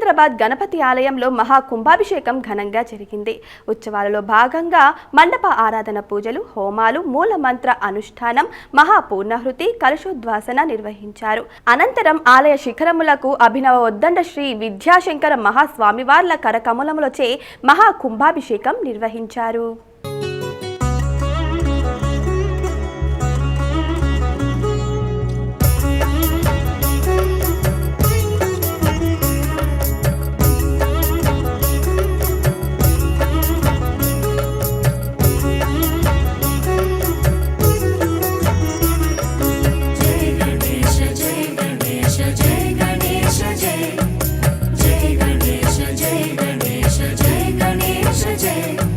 సికింద్రాబాద్ గణపతి ఆలయంలో మహా కుంభాభిషేకం ఘనంగా జరిగింది. ఉత్సవాలలో భాగంగా మండప ఆరాధన పూజలు హోమాలు మూల మంత్ర అనుష్ఠానం మహా పూర్ణహృతి కలశోద్వాసన నిర్వహించారు. అనంతరం ఆలయ శిఖరములకు అభినవ ఒద్దండ శ్రీ విద్యాశంకర మహాస్వామివార్ల కరకమలములచే మహా కుంభాభిషేకం నిర్వహించారు. Jane.